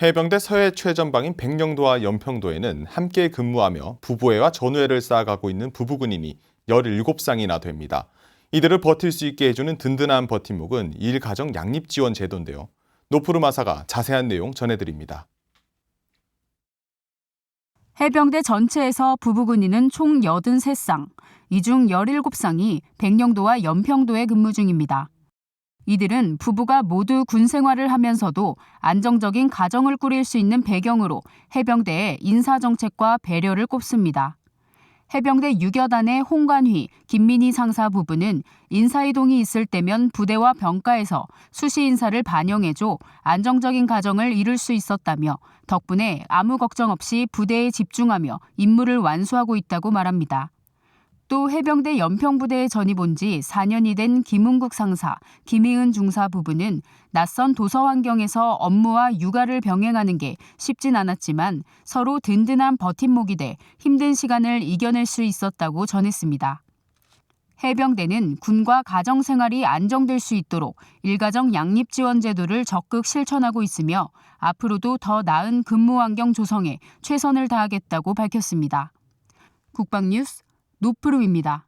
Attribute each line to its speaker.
Speaker 1: 해병대 서해 최전방인 백령도와 연평도에는 함께 근무하며 부부애와 전우애를 쌓아가고 있는 부부군인이 17쌍이나 됩니다. 이들을 버틸 수 있게 해주는 든든한 버팀목은 일가정 양립지원 제도인데요. 노프르마사가 자세한 내용 전해드립니다.
Speaker 2: 해병대 전체에서 부부군인은 총 83쌍, 이 중 17쌍이 백령도와 연평도에 근무 중입니다. 이들은 부부가 모두 군 생활을 하면서도 안정적인 가정을 꾸릴 수 있는 배경으로 해병대의 인사정책과 배려를 꼽습니다. 해병대 유교단의 홍관휘, 김민희 상사 부부는 인사이동이 있을 때면 부대와 병가에서 수시 인사를 반영해줘 안정적인 가정을 이룰 수 있었다며 덕분에 아무 걱정 없이 부대에 집중하며 임무를 완수하고 있다고 말합니다. 또 해병대 연평부대에 전입 온 지 4년이 된 김웅국 상사, 김희은 중사 부부는 낯선 도서 환경에서 업무와 육아를 병행하는 게 쉽진 않았지만 서로 든든한 버팀목이 돼 힘든 시간을 이겨낼 수 있었다고 전했습니다. 해병대는 군과 가정 생활이 안정될 수 있도록 일가정 양립 지원 제도를 적극 실천하고 있으며 앞으로도 더 나은 근무 환경 조성에 최선을 다하겠다고 밝혔습니다. 국방뉴스 노프루입니다.